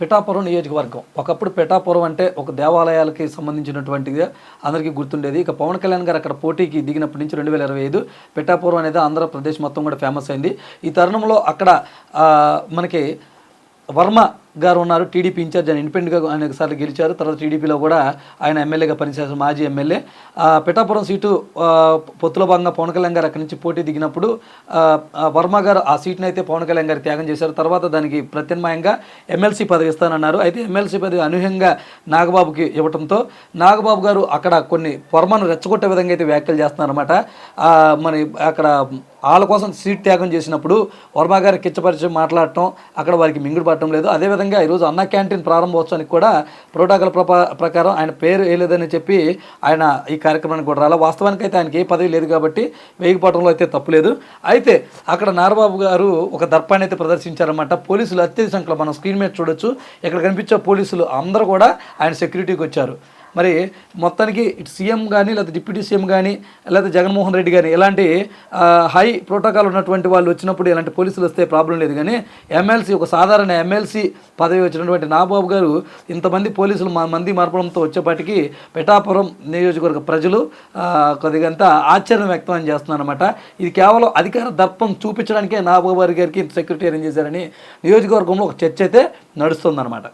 పిఠాపురం నియోజకవర్గం. ఒకప్పుడు పిఠాపురం అంటే ఒక దేవాలయాలకి సంబంధించినటువంటిది అందరికీ గుర్తుండేది. ఇక పవన్ కళ్యాణ్ గారు అక్కడ పోటీకి దిగినప్పటి నుంచి రెండు వేల ఇరవై ఐదు పిఠాపురం అనేది ఆంధ్రప్రదేశ్ మొత్తం కూడా ఫేమస్ అయింది. ఈ తరుణంలో అక్కడ మనకి వర్మ గారు ఉన్నారు టీడీపీ ఇన్ఛార్జ్ ఆయన ఇండిపెండెంట్గా అనేక సార్లు గెలిచారు. తర్వాత టీడీపీలో కూడా ఆయన ఎమ్మెల్యేగా పనిచేశారు మాజీ ఎమ్మెల్యే పిఠాపురం సీటు పొత్తుల పొత్తులో భాగంగా పవన్ కళ్యాణ్ గారు అక్కడి నుంచి పోటీ దిగినప్పుడు వర్మ గారు ఆ సీట్ని అయితే పవన్ కళ్యాణ్ గారు త్యాగం చేశారు. తర్వాత దానికి ప్రత్యామ్నాయంగా ఎమ్మెల్సీ పదవి ఇస్తానన్నారు. అయితే ఎమ్మెల్సీ పదవి అనూహ్యంగా నాగబాబుకి ఇవ్వడంతో నాగబాబు గారు అక్కడ కొన్ని వర్మను రెచ్చగొట్టే విధంగా అయితే వ్యాఖ్యలు చేస్తున్నారన్నమాట. మరి అక్కడ వాళ్ళ కోసం సీట్ త్యాగం చేసినప్పుడు వర్మ గారు కిచ్చపరిచి మాట్లాడటం అక్కడ వారికి మింగుడు పడటం లేదు. అదేవిధంగా ఈరోజు అన్న క్యాంటీన్ ప్రారంభోత్సవానికి కూడా ప్రోటోకాల్ ప్రకారం ఆయన పేరు వేయలేదని చెప్పి ఆయన ఈ కార్యక్రమానికి కూడా రాలా. వాస్తవానికి అయితే ఆయనకి ఏ పదవి లేదు కాబట్టి వేగిపోవడంలో అయితే తప్పులేదు అయితే అక్కడ నారబాబు గారు ఒక దర్పాన్ని అయితే ప్రదర్శించారన్నమాట. పోలీసులు అత్యధిక సంఖ్యలో మనం స్క్రీన్ మీద చూడొచ్చు. ఇక్కడ కనిపించే పోలీసులు అందరూ కూడా ఆయన సెక్యూరిటీకి వచ్చారు. మరి మొత్తానికి ఇటు సీఎం కానీ లేదా డిప్యూటీ సీఎం కానీ లేదా జగన్మోహన్ రెడ్డి కానీ ఇలాంటి హై ప్రోటోకాల్ ఉన్నటువంటి వాళ్ళు వచ్చినప్పుడు ఇలాంటి పోలీసులు వస్తే ప్రాబ్లం లేదు. కానీ ఎమ్మెల్సీ ఒక సాధారణ ఎమ్మెల్సీ పదవి వచ్చినటువంటి నాబాబు గారు ఇంతమంది పోలీసులు మా మంది మార్పడంతో వచ్చేపాటికి పిఠాపురం నియోజకవర్గ ప్రజలు కొద్దిగంత ఆశ్చర్యం వ్యక్తం చేస్తున్నారన్నమాట. ఇది కేవలం అధికార దర్పం చూపించడానికే నాబాబు గారి గారికి సెక్రటరీ అరేంజ్ చేశారని నియోజకవర్గంలో ఒక చర్చ అయితే నడుస్తుందన్నమాట.